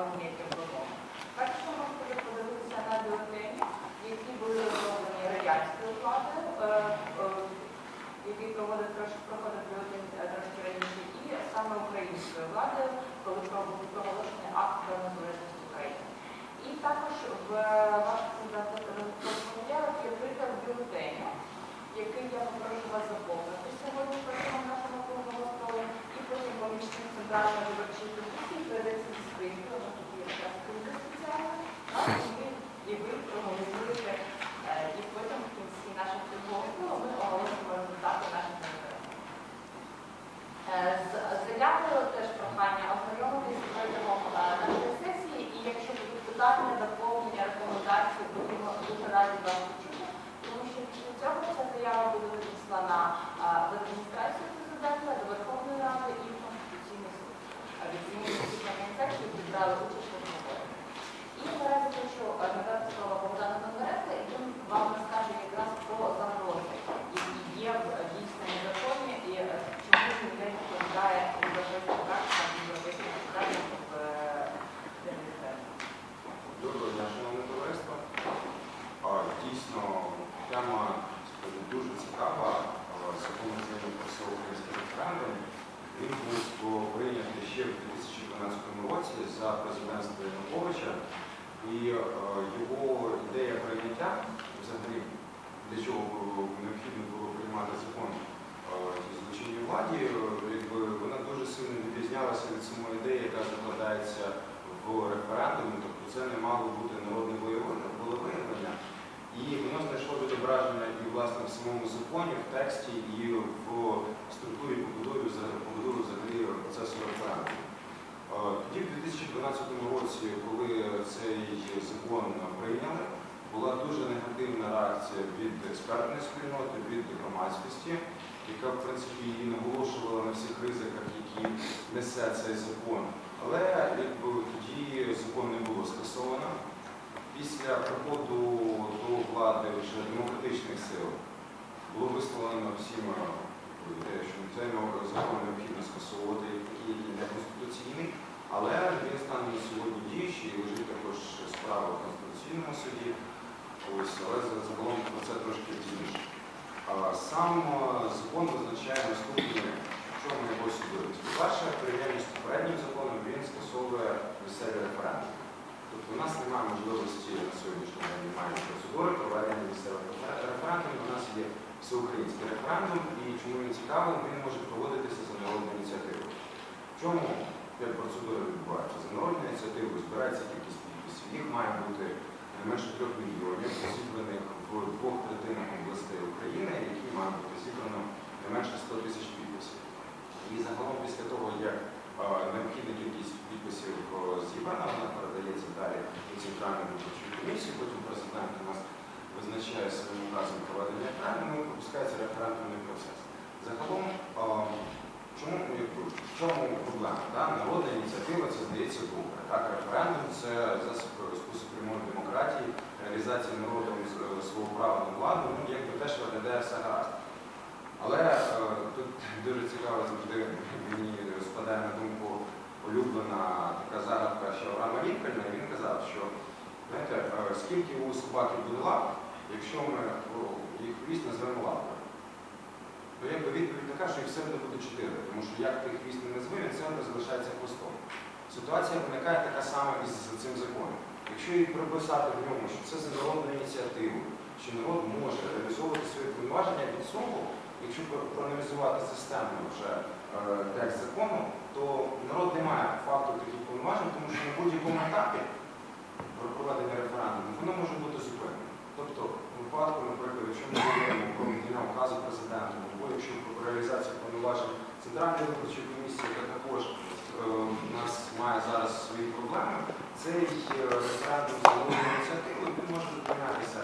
вимогам. Перше, ми можете подивитися на бюлетені, які були розроблені радянською владою, е, е, який проводить трошки проходить бюлетень е, трошки раніше, і саме українською владою, коли був проголошений акт про незалежність України. І також в ваших матеріалах є приклад бюлетеню, який я попрошу вас заповнити сьогодні протягом нашого круглого столу, і потім помічник центральної виборчої комісії передається зі скринькою, вона тут є така скринька спеціальна, так, і ви, і ви проголосуєте, е, і потім в кінці нашого круглого столу ми оголосимо результати наших виборів. Е, з- Заявлено теж прохання ознайомитися протягом е, нашої сесії, і якщо будуть питання, доповнення, рекомендації, будемо дуже раді вас почути, тому що після цього ця заява буде надіслана е, в адміністрацію президента, до Верховної Ради і в Конституційний суд. Офіційні засідання сесії підбрали участь у обговоренні. І наразі хочу е, надати слово Богдану Бондаренко, і він вам розкаже якраз про загрози, які є в е, дійсному законі, і е, чому він не відповідає європейським практикам і європейським питанням в е, державі. Доброго дня, шановне товариство. А, Дійсно, тема справді, дуже цікава. А, Закон України про всеукраїнський референдум. Він був прийнятий ще в 2012 році за президентства Януковича. І е, його ідея прийняття, взагалі, для чого було необхідно було приймати закон е, зі злочинній владі, е, якби вона дуже сильно відрізнялася від самої ідеї, яка закладається в референдумі, тобто це не мало бути народне волевиявлення, волевиявлення. І воно знайшло відображення і власне в самому законі, в тексті, і в структурі побудови побудови взагалі процесу референдуму. Тоді, в 2012 році, коли цей закон прийняли, була дуже негативна реакція від експертної спільноти, від громадськості, яка в принципі і наголошувала на всіх ризиках, які несе цей закон. Але якби тоді закон не було скасовано. Після приходу до влади вже демократичних сил було висловлено всім ідею, що цей закон необхідно скасовувати, як такий, який не конституційний, але він стане на сьогодні діючий і лежить також справа в Конституційному суді. Ось, але за- загалом про це трошки пізніше. Сам е, закон визначає наступні, в чому його особливість. По-перше, порівняння з попереднім законом він скасовує місцеві референдуми. Тобто у нас немає можливості на сьогоднішній процедури проведення місцевих рефер- референдумів. У нас є всеукраїнський референдум, і чому він цікавий, він може проводитися за народною ініціативою. В чому як процедура відбувається? За народною ініціативою збирається кількість підписів. Їх має бути не менше трьох мільйонів, зібраних в двох третинах областей України, які мають бути зібрано не менше 100 тисяч підписів. І загалом після того, як необхідна кількість підписів е, зібрана, вона передається далі до центральної виборчої комісії, потім президент у нас визначає своїм указом проведення референдуму, і запускається референдумний процес. Загалом, е, чому в чому проблема? Да? Народна ініціатива це здається добре. Так, референдум це засіб спосіб прямої демократії, реалізація народом е, свого права на владу, ну якби теж виглядає все гаразд. Але е, тут дуже цікаво завжди мені спадає на думку улюблена така загадка ще Авраама Лінкольна, він казав, що знаєте, е, скільки у собаки буде лап, якщо ми їх хвіст назвемо лапою. То якби відповідь така, що їх все одно буде чотири, тому що як ти хвіст не назви, він все одно залишається хвостом. Ситуація виникає така сама і з цим законом. Якщо її прописати в ньому, що це за народну ініціативу, що народ може реалізовувати свої повноваження від цього, якщо проаналізувати системно вже текст закону, то народ не має факту таких повноважень, тому що на будь-якому етапі про проведення референдуму воно може бути зупинено. Тобто, у випадку, наприклад, якщо ми говоримо про надання указу президенту, або якщо про реалізацію повноважень Центральної виборчої комісії, яка також е, у нас має зараз свої проблеми, цей е, референдум головною ініціативою він може зупинятися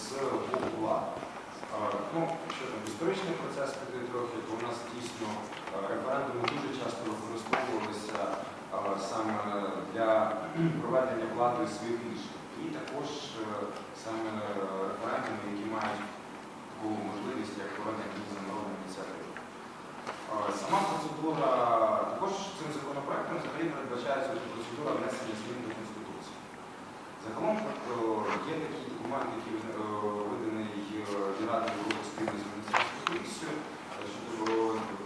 з боку влади. Ну, що там, історичний процес туди трохи, бо у нас дійсно референдуми дуже часто використовувалися саме для проведення влади своїх рішень. І також е, саме референдуми, які мають таку можливість, як проведення міжнародних ініціативи. Сама процедура, також цим законопроектом взагалі передбачається процедура внесення змін до Конституції. Загалом е, є такі документи, які е, Радою Європи спільно з Венеціанською комісією е, щодо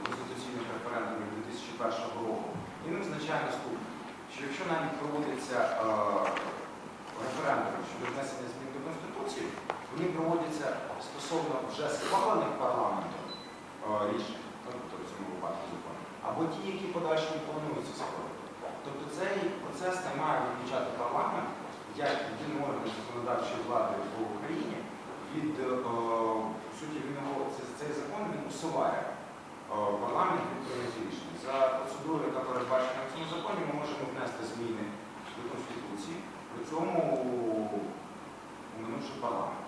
конституційних референдумів 2001 року. Він визначає наступне, що якщо навіть проводиться е, референдум щодо внесення змін до Конституції, вони проводяться стосовно вже схвалених парламентом е, рішень, ну, тобто в цьому випадку закону, або ті, які подальшому плануються схвалити. Тобто цей процес не має виключати парламент як єдиний орган законодавчої влади Україні е, в суті він його цей закон він усуває е, парламент від прийняття рішень. За процедурою, яка передбачена в цьому законі, ми можемо внести зміни до Конституції, при цьому оминувши парламент.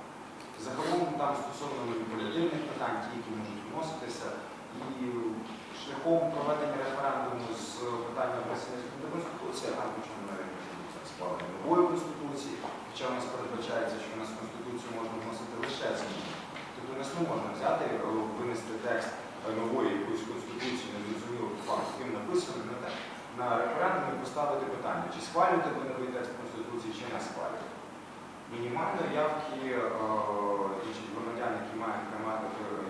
Загалом там стосовно маніпулятивних питань, ті, які можуть вноситися, і шляхом проведення референдуму з питання внесення до Конституції, а причому схвалення нової Конституції, хоча у нас передбачається, що у нас Конституцію можна вносити лише зміни. Тобто у нас не можна взяти, е, винести текст е, нової якоїсь Конституції, незрозуміло по факту, яким написано на, те- на референдум і поставити питання, чи схвалюєте ви новий текст Конституції, чи не схвалюєте. Мінімальної явки е, громадян, які мають,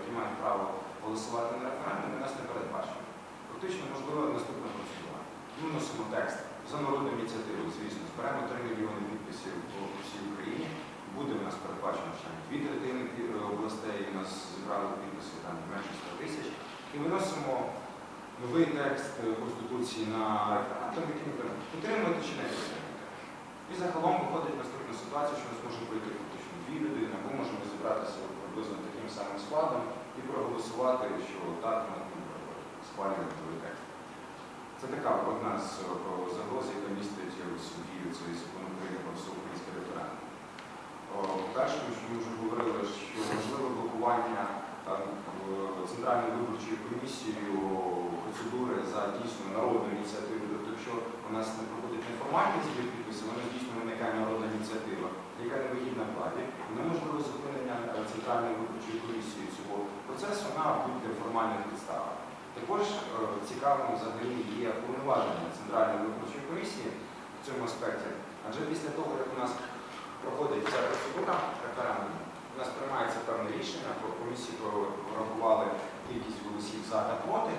які мають право голосувати на референдумі, нас не передбачено. Фактично, можливо, наступна процедура. Ми вносимо текст за народну ініціативу, звісно, зберемо 3 мільйони підписів по всій Україні. Буде у нас передбачено ще дві третини е, областей, у нас зібрали підписи там менше 100 тисяч. І виносимо новий текст Конституції на референдум, який ми підтримувати чи не підтримувати. І загалом виходить наступна ситуація, що нас може прийти фактично дві людини, або можемо зібратися приблизно таким самим складом і проголосувати, що так ми схвалюємо новий текст. Це така одна з загроз, яка містить в собі цей закон України про всеукраїнський референдум. Перше, що ми вже говорили, що можливе блокування Центральною виборчою комісією процедури за дійсно народну ініціативу. Тобто, якщо у нас не проходить неформальний збір підписів, у дійсно виникає народна ініціатива, яка не вигідна владі, неможливо зупинення е, Центральної виборчої комісії цього процесу на будь-яких формальних підставах. Також е, цікавим взагалі є повноваження Центральної виборчої комісії в цьому аспекті, адже після того, як у нас проходить ця процедура референдуму, у нас приймається певне рішення, комісії порахували кількість голосів за та проти,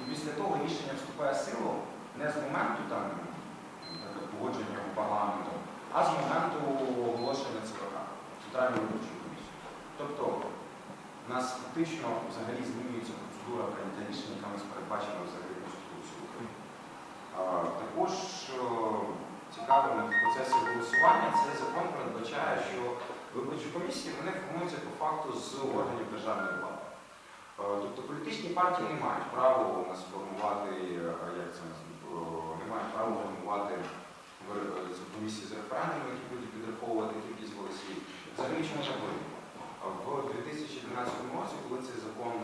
і після того рішення вступає в силу не з моменту там, погодження парламенту, а з моменту оголошення ЦВК, Центральної виборчої комісії. Тобто у нас фактично взагалі змінюється процедура прийняття рішень, яка у нас передбачена взагалі Конституцією України. Також е, цікавим в процесі голосування цей закон передбачає, що виборчі комісії вони формуються по факту з органів державної влади. Е, Тобто політичні партії не мають права нас формувати, е, як це е, не мають права формувати комісії з референдуму, які будуть підраховувати кількість голосів. Взагалі чому так виникло? В 2012 році, коли цей закон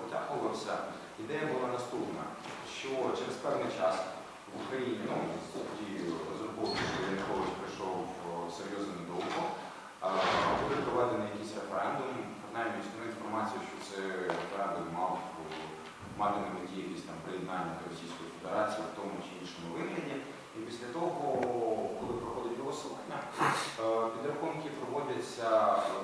потягувався, ідея була наступна, що через певний час в Україні, ну, тоді розраховували, що Янукович прийшов серйозно недовго, проведений якийсь референдум, принаймні існує інформація, що це референдум мав мати на меті якісь там приєднання до Російської Федерації в тому чи іншому вигляді. І після того, коли проходить голосування, е, підрахунки проводяться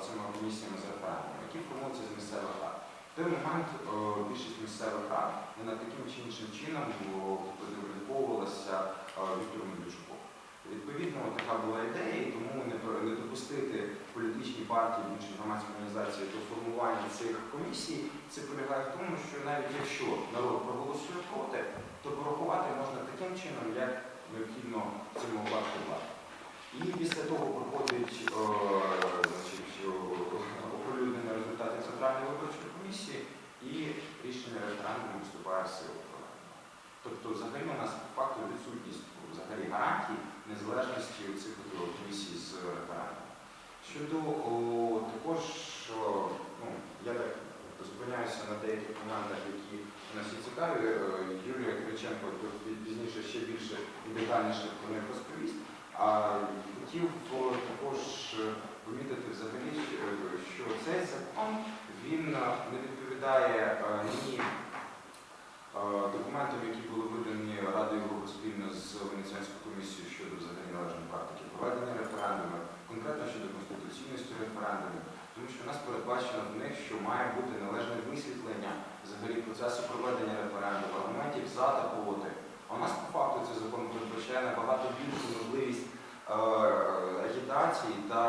цими комісіями з референдуму, які формуються з місцевих рад. В той момент е, більшість місцевих рад вона таким чи іншим чином підпорядковувалася е, Віктору Медведчуку. Відповідно, така була ідея, і тому не, допустити політичні партії, інші громадські організації до формування цих комісій, це полягає в тому, що навіть якщо народ проголосує проти, то порахувати можна таким чином, як необхідно цьому випадку влади. І після того проходить е, значить, е, оприлюднення результатів Центральної виборчої комісії і рішення референдуму вступає в силу. Тобто, взагалі у нас по факту відсутність взагалі гарантій незалежності цих от, о, комісій з референдуму. Щодо о, також, о, ну, я так зупиняюся на деяких моментах, які у нас є цікаві. Е, Пізніше ще більше і детальніше про них розповість. А хотів також е, помітити взагалі, що- що цей закон він е, не відповідає е, ні е, документам, які були видані Радою Європи спільно з Венеціанською комісією щодо взагалі належної практики проведення референдуму, конкретно щодо конституційності референдумів, тому що у нас передбачено в них, що має бути належне висвітлення взагалі процесу проведення референдуму, аргументів за та проти. А у нас по факту цей закон передбачає набагато більшу можливість е, агітації та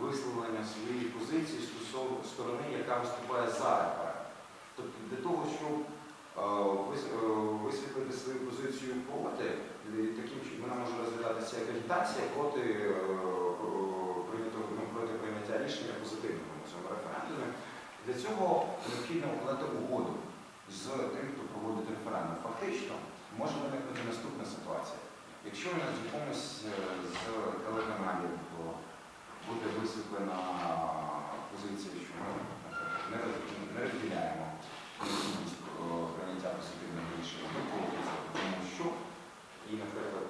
висловлення своєї позиції стосовно сторони, яка виступає за референдум. Тобто для того, щоб е, е, висвітлити свою позицію проти, таким чином вона може розглядатися як агітація проти, прийняття рішення позитивного на цьому референдумі. Для цього необхідно укладати угоду з тим, хто проводить референдум. Фактично може виникнути наступна ситуація. Якщо на якомусь е, з телеканалів буде висвітлена позиція, що ми не роз- розділяємо прийняття позитивного рішення, ми тому що і, наприклад,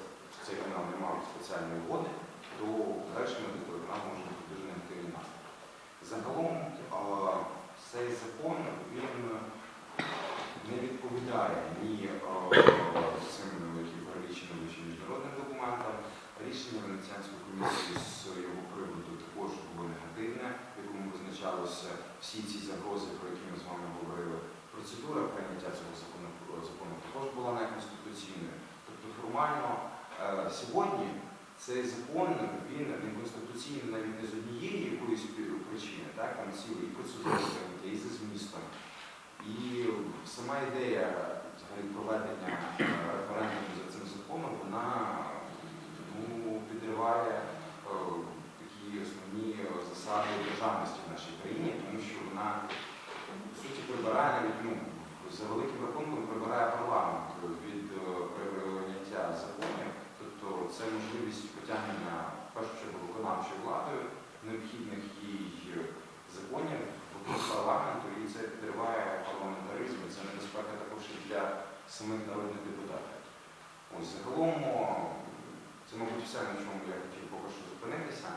цей канал не мав спеціальної угоди, то далі на телеканал може бути дуже негативний наслідок. Загалом цей закон він не відповідає ні цим, перелічені вище міжнародним документам. Рішення Венеціанської комісії з його приводу також було негативне, в якому визначалися всі ці загрози, про які ми з вами говорили. Процедура прийняття цього закону, закону також була неконституційною. Тобто формально е, сьогодні цей закон він не конституційний навіть не з однієї якоїсь причини, так там цілий і прийняття, і за змістом. І сама ідея проведення е, референдуму за цим законом, вона ну, підриває е, такі основні засади державності в нашій країні, тому що вона по суті прибирає навіть ну, за великим рахунком прибирає парламент від е, прийняття законів, тобто це можливість потягнення в першу чергу виконавчою владою необхідних їй законів парламенту, і це підриває парламентаризм, і це небезпека також і для самих народних депутатів. Ось загалом це, мабуть, все, на чому я хотів поки що зупинитися.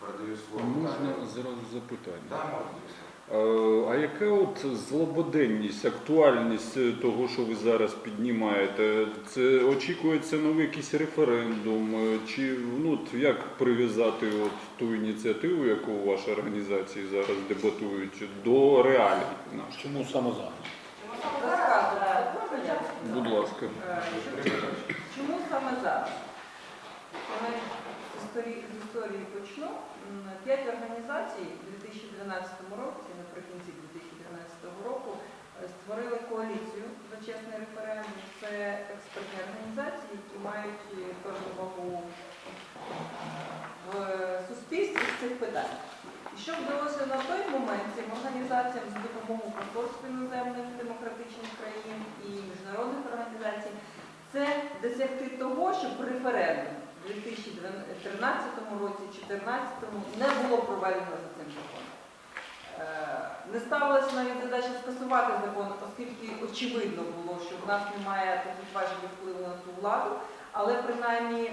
Передаю слово. Можна зразу запитання? Да, можна, А яка от злободенність, актуальність е, того, що ви зараз піднімаєте? Це очікується новий якийсь референдум? е, Чи ну от як прив'язати от ту ініціативу, яку в вашій організації зараз дебатують, до реалій наших? Чому саме зараз? Чому саме зараз? Е, можна я? Будь ласка. Е, Чому саме зараз? З історії, почну. П'ять організацій у 2012 році, наприкінці 2012 року, е, створили коаліцію за чесний референдум. Це експертні організації, які мають е, певну вагу в суспільстві з цих питань. І що вдалося на той момент цим організаціям з допомогою посольств іноземних демократичних країн і міжнародних організацій, це досягти того, щоб референдум у 2013 році, 2014 не було проведено за цим законом. Е, Не ставилася навіть задача скасувати закон, оскільки очевидно було, що в нас немає таких важливих впливу на цю владу, але принаймні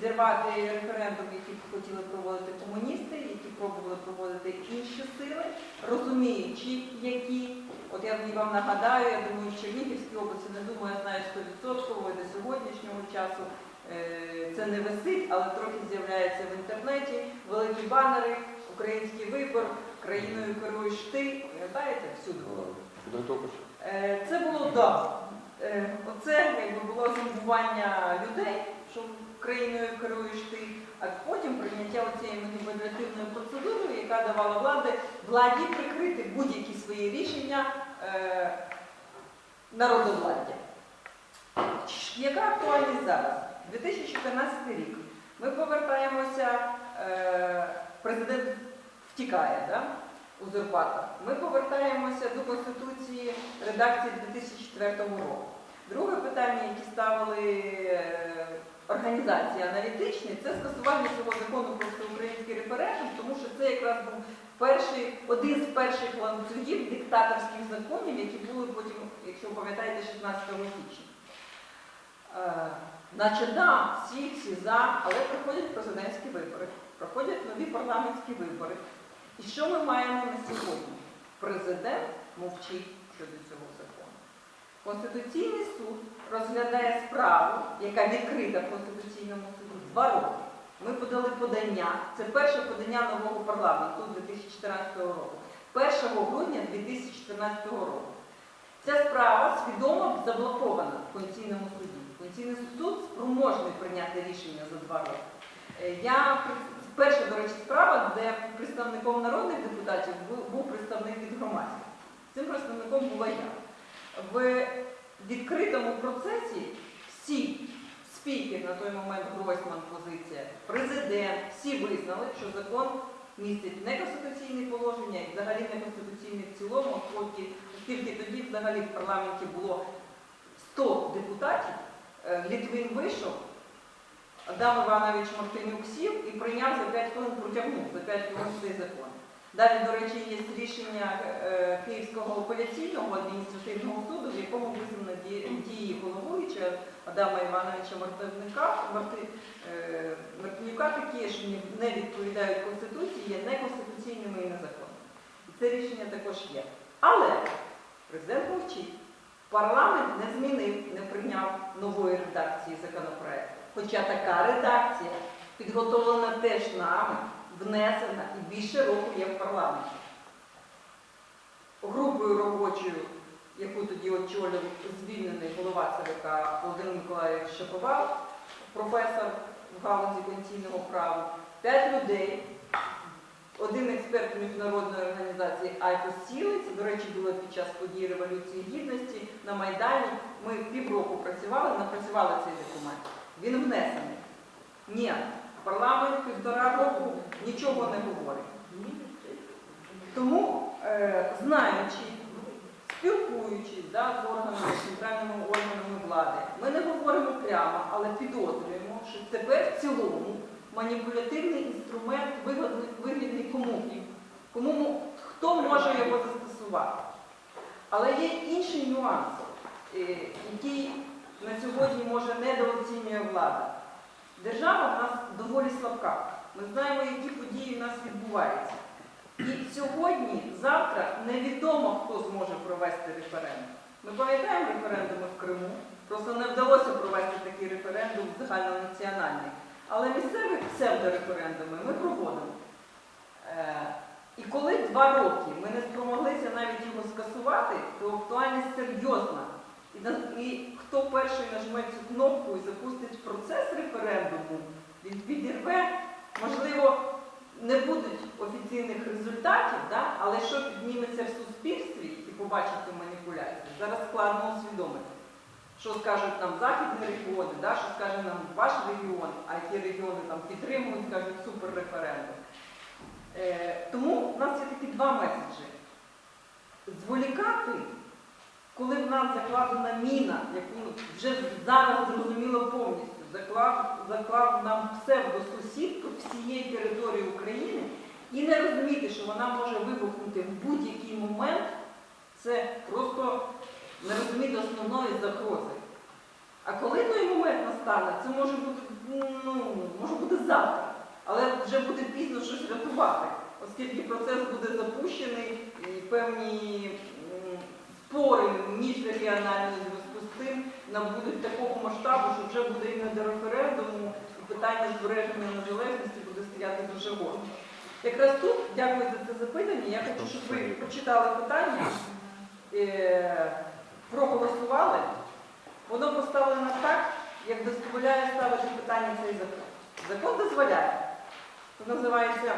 зірвати референдум, який хотіли проводити комуністи, які пробували проводити інші сили, розуміючи, які. От я вам нагадаю, я думаю, в Чернігівській області, не думаю, я знаю 100% до сьогоднішнього часу е, це не висить, але трохи з'являється в інтернеті. Великі банери, український вибор, країною керуєш ти. Пам'ятаєте, всюди було. Е, Це було да. Е, Оце якби було зомбування людей, що країною керуєш ти, а потім прийняття цієї маніпулятивної процедури, яка давала влади владі прикрити будь-які свої рішення е, народовладдя. Яка актуальність зараз? 2014 рік. Ми повертаємося, е, президент втікає, да? узурпатор. Ми повертаємося до Конституції редакції 2004 року. Друге питання, яке ставили е, організації аналітичні, це скасування цього закону про всеукраїнський референдум, тому що це якраз був перший, один з перших ланцюгів диктаторських законів, які були потім, якщо ви пам'ятаєте, 16 січня. Е, Наче да, всі, всі за, але проходять президентські вибори, проходять нові парламентські вибори. І що ми маємо на сьогодні? Президент мовчить щодо цього закону. Конституційний суд розглядає справу, яка відкрита в Конституційному суді два роки. Ми подали подання. Це перше подання нового парламенту 2014 року. 1 грудня 2014 року. Ця справа свідомо заблокована в Конституційному суді. Конституційний суд спроможний прийняти рішення за два роки. Е, Я перша, до речі, справа, де представником народних депутатів був- представник від громадських. Цим представником була я. В відкритому процесі всі спікер на той момент Гройсман позиція, президент, всі визнали, що закон містить неконституційні положення і взагалі неконституційні в цілому, оскільки, оскільки тоді взагалі в парламенті було 100 депутатів, е, Літвин вийшов, Адам Іванович Мартинюк сів і прийняв за 5 хвилин, протягнув за 5 хвилин цей закон. Далі, до речі, є рішення е, Київського апеляційного адміністративного суду, в якому визнано дії головуючого Адама Івановича Мартинюка, е, Мартинюка такі, що не відповідають Конституції, є неконституційними і незаконними. І це рішення також є. Але президент мовчить. Парламент не змінив, не прийняв нової редакції законопроекту. Хоча така редакція підготовлена теж нами, внесена і більше року є в парламенті. Групою робочою, яку тоді очолював звільнений голова ЦВК Володимир Миколаївич Шаповал, професор в галузі конституційного права, п'ять людей, один експерт міжнародної організації Айко Сіли, до речі, було під час подій Революції Гідності на Майдані. Ми півроку працювали, напрацювали цей документ. Він внесений. Ні, парламент півтора року нічого не говорить. Тому, е, знаючи, спілкуючись да, з органами, центральними органами влади, ми не говоримо прямо, але підозрюємо, що тепер в цілому маніпулятивний інструмент вигодний, вигідний кому, кому хто може його застосувати. Але є інший нюанс, е, який на сьогодні може недооцінює влада. Держава в нас доволі слабка. Ми знаємо, які події в нас відбуваються. І сьогодні, завтра невідомо, хто зможе провести референдум. Ми пам'ятаємо референдуми в Криму, просто не вдалося провести такий референдум загальнонаціональний. Але місцеві псевдореферендуми ми проводимо. Е, І коли два роки ми не спромоглися навіть його скасувати, то актуальність серйозна. І, хто перший нажме цю кнопку і запустить процес референдуму, він підірве, можливо, не будуть офіційних результатів, да? але що підніметься в суспільстві і побачить цю маніпуляцію, зараз складно усвідомити. Що скажуть нам західні регіони, да? що скаже нам ваш регіон, а які регіони там підтримують, скажуть супер референдум. Е, тому в нас є такі два меседжі. Зволікати, коли в нас закладена міна, яку вже зараз зрозуміло повністю, заклав, заклав нам псевдосусід по всієї території України і не розуміти, що вона може вибухнути в будь-який момент, це просто не розуміти основної загрози. А коли той момент настане, це може бути, ну, може бути завтра, але вже буде пізно щось рятувати, оскільки процес буде запущений і певні спори міжрегіональні в зв'язку з цим набудуть такого масштабу, що вже буде і не до референдуму, і питання збереження незалежності буде стояти дуже гостро. Якраз тут, дякую за це запитання, я хочу, щоб ви прочитали питання, е, проголосували. Воно поставлено так, як дозволяє ставити питання цей закон. Закон дозволяє. Це називається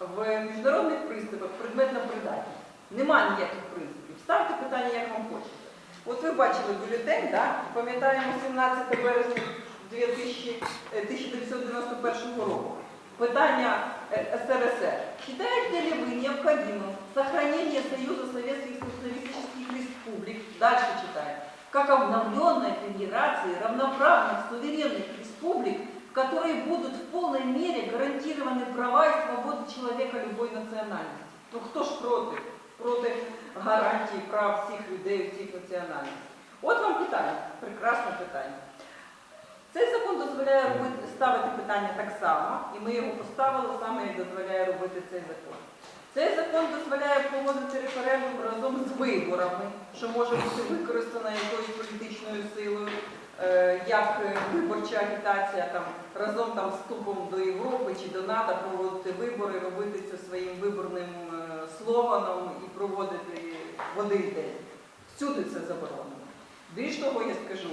в міжнародних приступах предметна придатність. Нема ніяких принципів. Ставте питання, як вам хочете. От ви бачили бюлетень, да? пам'ятаємо 17 березня 2000, е, 1991 року. Питання СРСР. Считаете ли вы необходимым сохранение Союза Советских Социалистических Республик, дальше читаем, как обновленной федерации равноправных суверенных республик, в которой будут в полной мере гарантированы права и свободы человека любой национальности? Ну хто ж проти? Проти гарантії прав всіх людей, всіх національностей. От вам питання, прекрасне питання. Цей закон дозволяє робити, ставити питання так само, і ми його поставили саме, і дозволяє робити цей закон. Цей закон дозволяє проводити референдум разом з виборами, що може бути використано якоюсь політичною силою. Е, як е, виборча агітація там разом там з вступом до Європи чи до НАТО проводити вибори, робити це своїм виборним е, слоганом і проводити в один день. Всюди це заборонено. Більш того, я скажу,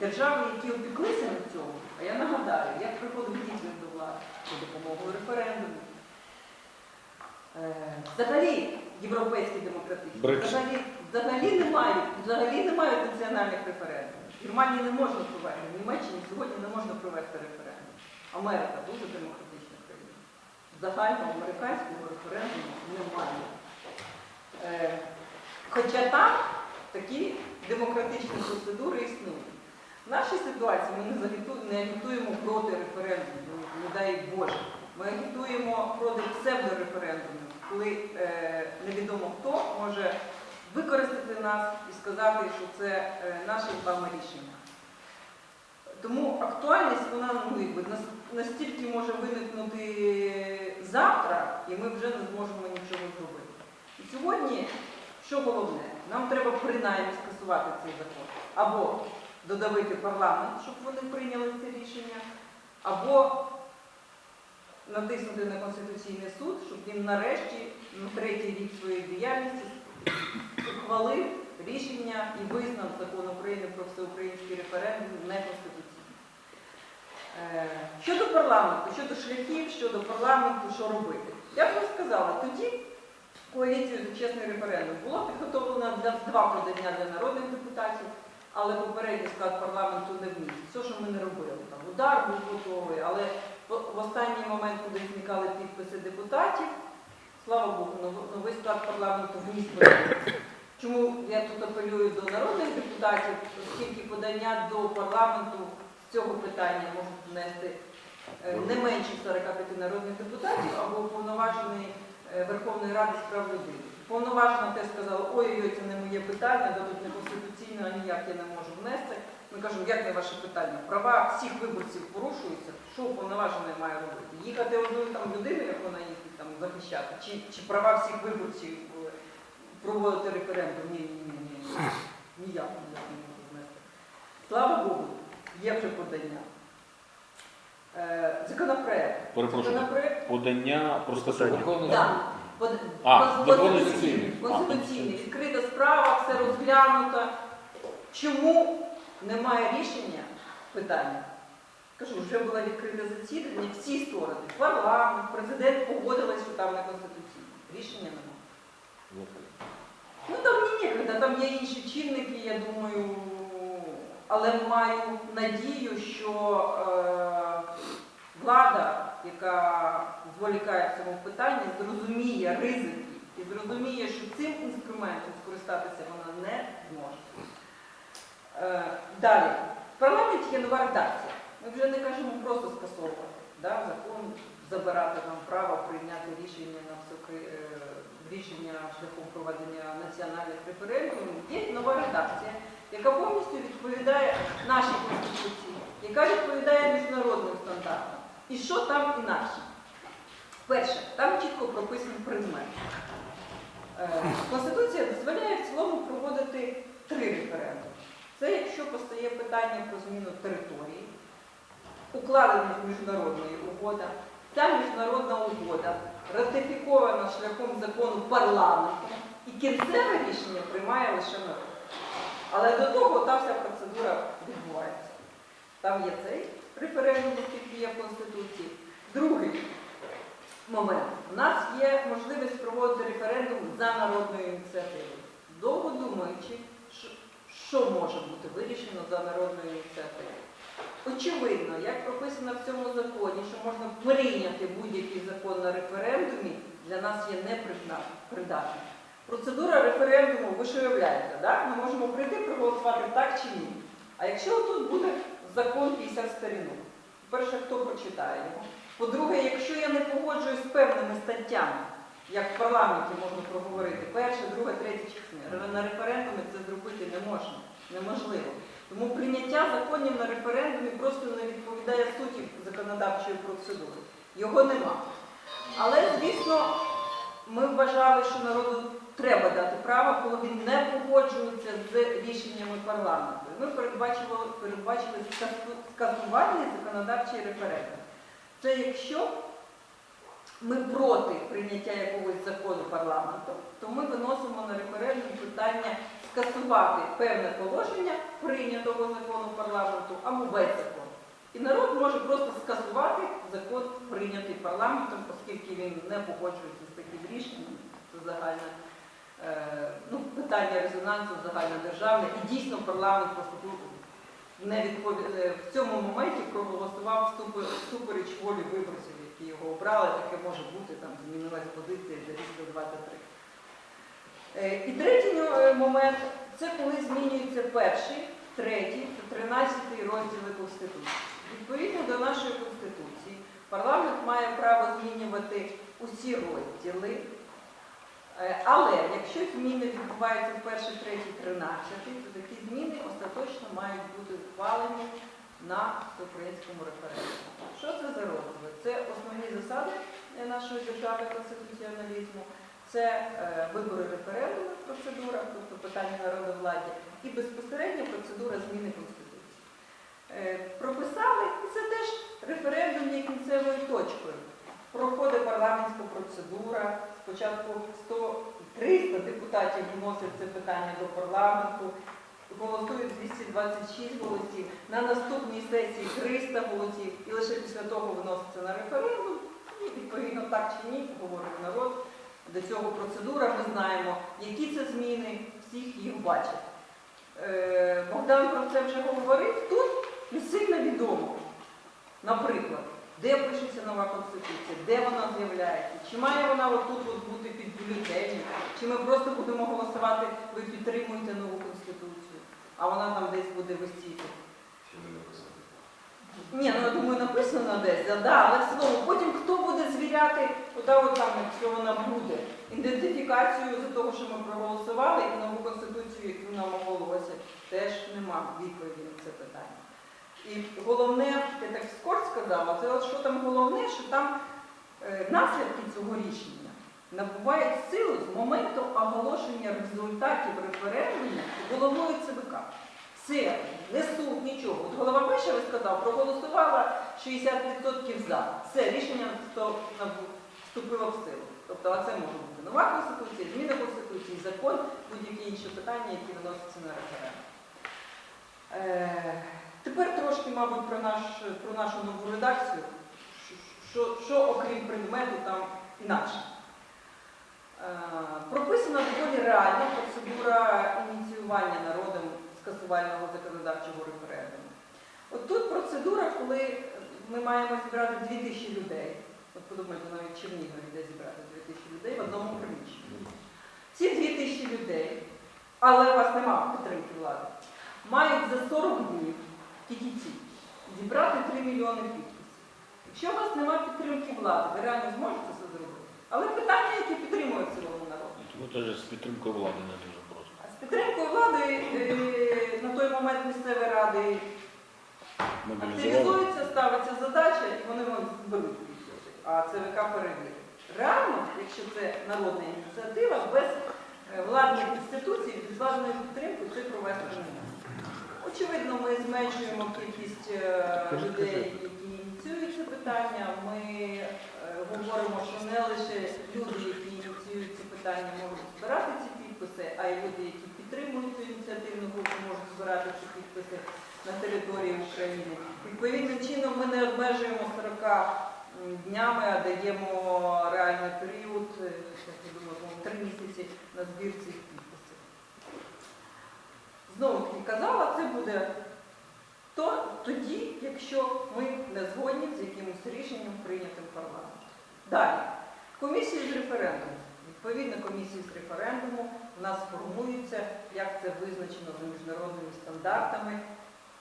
держави, які опіклися на цьому, а я нагадаю, як приходив Гітлер до влади за допомогою референдуму. Взагалі, європейські демократичні, взагалі, взагалі не мають, взагалі не мають національних референдумів. В Германії не можна провести, в Німеччині сьогодні не можна провести референдум. Америка дуже демократична країна. Загального американського референдуму немає. Е, Хоча там такі демократичні процедури існують. В нашій ситуації ми не, не агітуємо проти референдуму, ну, не дай Боже. Ми агітуємо проти псевдореферендумів, коли е, невідомо хто може використати нас і сказати, що це е, наше з вами рішення. Тому актуальність вона ну, настільки може виникнути завтра, і ми вже не зможемо нічого зробити. І сьогодні, що головне, нам треба принаймні скасувати цей закон. Або додавити парламент, щоб вони прийняли це рішення, або натиснути на Конституційний суд, щоб він нарешті на третій рік своєї діяльності ухвалив рішення і визнав закон України про всеукраїнський референдум неконституційним. Е, Щодо парламенту, щодо шляхів, щодо парламенту, що робити. Я вам сказала, тоді коаліцію за чесний референдум було підготовлено два подання для народних депутатів, але попередній склад парламенту не вніс. Все, що ми не робили. Там удар був готовий, але в останній момент, коли зникали підписи депутатів, слава Богу, новий склад парламенту подання. Чому я тут апелюю до народних депутатів, оскільки подання до парламенту цього питання можуть внести е, не менше 45 народних депутатів або уповноважений е, Верховної Ради з прав людини. Повноважена теж сказала, ой-ой, це не моє питання, да тут неконституційно, а ніяк я не можу внести. Ми кажемо, як не ваше питання? Права всіх виборців порушуються, що уповноважений має робити? Їхати одну там людину, як вона їздить там захищати, чи, чи права всіх виборців проводити референдум? Ні, ні, ні, ні, ні. Ніяк не можу внести. Слава Богу, є вже подання. Е, законопроект. Перепрошую. Законопроект Подання про скасування. так. Под- А, до конституційний. Конституційний. А, Конституційний. Відкрита справа, все розглянуто. Чому немає рішення питання? Кажу, вже було відкрите засідання, всі сторони, парламент, президент погодились, що там не конституційне. Рішення немає. Ну там ні ніколи, там є інші чинники, я думаю, але маю надію, що е, влада, яка зволікає в цьому питанні, зрозуміє ризики і зрозуміє, що цим інструментом скористатися вона не зможе. Е, далі, в парламенті є нова редакція. Ми вже не кажемо просто скасовувати да, закон, забирати нам право прийняти рішення на всеукр- е, рішення шляхом проведення національних референдумів. Є нова редакція, яка повністю відповідає нашій конституції, яка відповідає міжнародним стандартам. І що там інакше? Перше, там чітко прописаний предмет. Е, Конституція дозволяє в цілому проводити три референдуми. Це якщо постає питання про зміну території, укладена міжнародної угода. Ця міжнародна угода ратифікована шляхом закону парламенту і кінцеве рішення приймає лише народ. Але до того та вся процедура відбувається. Там є цей референдум, який є в Конституції. Другий момент. У нас є можливість проводити референдум за народною ініціативою. Довго думаючи, що- може бути вирішено за народною ініціативою. Очевидно, як прописано в цьому законі, що можна прийняти будь-який закон на референдумі, для нас є непридатним. Процедура референдуму, ви ж уявляєте, да? ми можемо прийти проголосувати так чи ні. А якщо тут буде закон 50 сторінок, по-перше, хто прочитає його? По-друге, якщо я не погоджуюсь з певними статтями, як в парламенті можна проговорити, перше, друге, третє, четверте, на референдумі це зробити не можна, неможливо. Тому прийняття законів на референдумі просто не відповідає суті законодавчої процедури. Його нема. Але, звісно, ми вважали, що народу треба дати право, коли він не погоджується з рішеннями парламенту. Ми передбачили, передбачили скасу- скасувальний законодавчий референдум. Це якщо ми проти прийняття якогось закону парламенту, то ми виносимо на референдум питання скасувати певне положення прийнятого закону парламенту або весь закон. І народ може просто скасувати закон, прийнятий парламентом, оскільки він не погоджується з таким рішенням. Це загальне е, ну, питання резонансу загальнодержавне. І дійсно парламент не відпові- е, в цьому моменті проголосував всупер- всупереч волі виборців, які його обрали. Таке може бути, там змінилась позиція за рік до 23. Е, І третій е, момент це коли змінюється перший, третій та тринадцятий розділи Конституції. Відповідно до нашої Конституції, парламент має право змінювати усі розділи. Е, Але якщо зміни відбуваються в перший, третій, тринадцятий, то такі зміни остаточно мають бути ухвалені на всеукраїнському референдумі. Що це за розділи? Це основні засади е, нашої держави конституціоналізму, це е, вибори референдуму, процедура, тобто питання народовладдя, і безпосередньо процедура зміни Конституції. Е, Прописали, і це теж референдум є кінцевою точкою. Проходить парламентська процедура, спочатку 100, 300 депутатів вносять це питання до парламенту, голосують 226 голосів, на наступній сесії 300 голосів, і лише після того виноситься на референдум, і відповідно так чи ні, говорить народ. До цього процедура, ми знаємо, які це зміни, всіх їх бачать. Е, Богдан про це вже говорив. Тут не сильно відомо, наприклад, де пишеться нова конституція, де вона з'являється, чи має вона отут от бути під бюлетенем, чи ми просто будемо голосувати, ви підтримуєте нову конституцію, а вона там десь буде висіти. Ще не написано. Ні, ну я думаю, написано десь, да, да, але слово. Потім хто звіряти, куди от там, якщо вона буде, ідентифікацію за того, що ми проголосували, і нову конституцію, яку нам оголоситься, теж нема відповіді на це питання. І головне, я так скорт сказала, це от що там головне, що там е, наслідки цього рішення набувають силу з моменту оголошення результатів референдуму головною ЦВК. Все, не суд, нічого. От голова Мишева сказав, проголосувала 60% за. Все, рішення вступило в силу. Тобто, а це може бути нова конституція, зміна конституції, закон, будь-які інші питання, які виносяться на референдум. Е, тепер трошки, мабуть, про, наш, про нашу нову редакцію. Що, що окрім предмету там інакше. Е, Прописана доволі реальна процедура ініціювання народом скасувального законодавчого референдуму. От тут процедура, коли ми маємо зібрати 2000 людей. От подумайте, навіть Чернігові де зібрати 2000 людей в одному приміщенні. Ці 2000 людей, але у вас немає підтримки влади, мають за 40 днів тільки ці зібрати 3 мільйони підписів. Якщо у вас немає підтримки влади, ви реально зможете це зробити. Але питання, які підтримують в цілому народ. Тому теж з підтримкою влади не дуже підтримкою влади е, на той момент місцеві ради активізуються, ставиться задача і вони зберуть підписи, а ЦВК перевірить. Реально, якщо це народна ініціатива, без е, владних інституцій, без владної підтримки це провести не можна. Очевидно, ми зменшуємо кількість е, людей, які ініціюють це питання. Ми говоримо, що не лише люди, які ініціюють ці питання, можуть збирати ці підписи, а й люди, які підтримують цю ініціативну групу, можуть збирати підписи на території України. Відповідним чином ми не обмежуємо 40 днями, а даємо реальний період, е, по-моєму, три місяці на збір цих підписів. Знову таки казала, це буде то, тоді, якщо ми не згодні з якимось рішенням прийнятим парламентом. Далі. Комісії з референдуму. Відповідно, комісії з референдуму в нас формуються, як це визначено за міжнародними стандартами,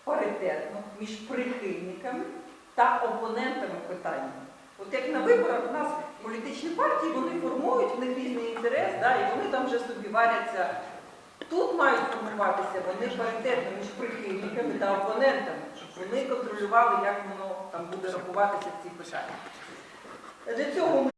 паритетно між прихильниками та опонентами питання. От як на виборах у нас політичні партії, вони формують, в них різний інтерес, да, і вони там вже собі варяться. Тут мають формуватися вони паритетно між прихильниками та опонентами, щоб вони контролювали, як воно там буде рахуватися в ці питання. Для цього